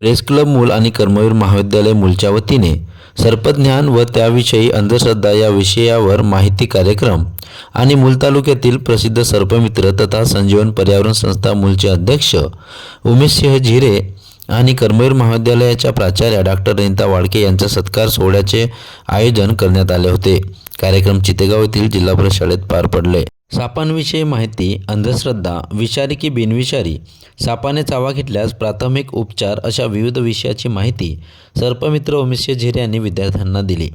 Press club मूल आणि कर्मवीर महाविद्यालय मूलच्या वतीने सर्पज्ञान व त्याविषयी अंधश्रद्धा या विषयावर माहिती कार्यक्रम आणि मूल तालुक्यातील प्रसिद्ध सर्पमित्र तथा संजीवन पर्यावरण संस्था मूलचे अध्यक्ष उमेशसिंह झिरे आणि कर्मवीर महाविद्यालयाच्या प्राचार्या डॉक्टर रनिता वाडके यांच्या सत्कार सोहळ्याचे आयोजन करण्यात आले होते. कार्यक्रम चितेगाव येथील जिल्हा परिषद शाळेत पार पडले. सापांविषयी माहिती अंधश्रद्धा विषारी की बिनविषारी सापाने चावा घेतल्यास प्राथमिक उपचार अशा विविध विषयाची माहिती सर्पमित्र उमेश झिरे यांनी विद्यार्थ्यांना दिली.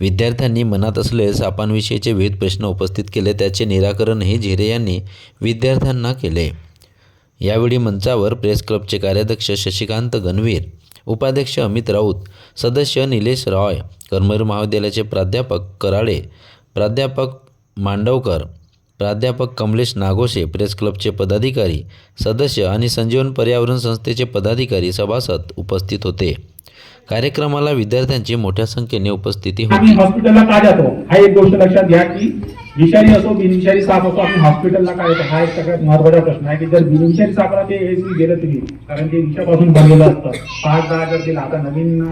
विद्यार्थ्यांनी मनात असलेले सापांविषयीचे विविध प्रश्न उपस्थित केले त्याचे निराकरणही झिरे यांनी विद्यार्थ्यांना केले. यावेळी मंचावर प्रेस क्लबचे कार्याध्यक्ष शशिकांत गणवीर उपाध्यक्ष अमित राऊत सदस्य निलेश रॉय कर्मवीर महाविद्यालयाचे प्राध्यापक कराळे प्राध्यापक मांडवकर प्राध्यापक कमलेश नागोशे प्रेस क्लबचे पदाधिकारी सदस्य आणि संजीवन पर्यावरण संस्थेचे पदाधिकारी सभासद उपस्थित होते. कार्यक्रमाला विद्यार्थ्यांची मोठ्या संख्येने उपस्थिती आम्ही होती हॉस्पिटलला का जातो? हा एक गोष्ट लक्षात घ्या की विषारी असो बिनविषारी साप असो आम्ही हॉस्पिटलला का येतो हा एक सगळ्यात महत्त्वाचा प्रश्न आहे की जर बिनविषारी सापाला ते एसी गेलं तुम्ही कारण ते विषापासून बनलेलं असतं. पाच दहा जर दिला आता नवीन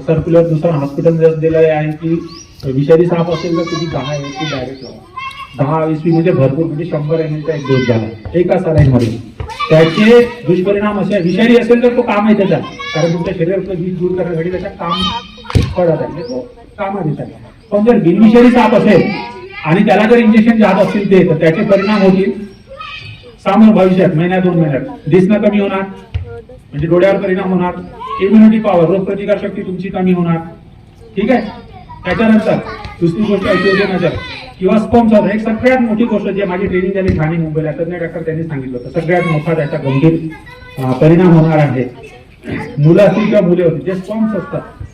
सर्क्युलर दुसरा हॉस्पिटल जर दिलं आहे की विषारी साप असेल तर तुम्ही दहा एसी डायरेक्ट लावा. दहा वीस म्हणजे भरपूर म्हणजे शंभर एम एलचा एक डोस झाला. एका सराईमध्ये त्याचे दुष्परिणाम असे विषारी असेल तर तो काम आहे त्याचा. कारण तुमच्या शरीरातलं वीज दूर करण्यासाठी त्याचा काम पडत आहे. म्हणजे तो कामात येतात. पण जर बिनविषारी साप असेल आणि त्याला जर इंजेक्शन जात असतील ते तर त्याचे परिणाम होतील सामोर भविष्यात महिन्यात दोन महिन्यात. दिसणं कमी होणार. म्हणजे डोळ्यावर परिणाम होणार. इम्युनिटी पॉवर रोगप्रतिकार शक्ती तुमची कमी होणार. ठीक आहे? त्याच्यानंतर दुसरी गोष्ट ऐकू नजर किंवा स्पॉम्स एक सगळ्यात मोठी गोष्ट जी माझी ट्रेनिंग झाली ठाणे मुंबईला. तज्ञ डॉक्टर त्यांनी सांगितलं होतं. सगळ्यात मोठा त्याचा गंभीर परिणाम होणार आहे. मुलं असतील किंवा मुले होती जे स्पॉम्स असतात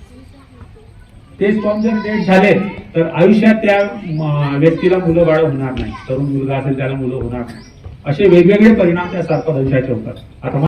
ते स्पॉम जर डेट झाले तर आयुष्यात त्या व्यक्तीला मुलं बाळ होणार नाही. तरुण मुलगा असेल त्याला मुलं होणार नाही. असे वेगवेगळे परिणाम त्या सर्पदंशाचे होतात. आता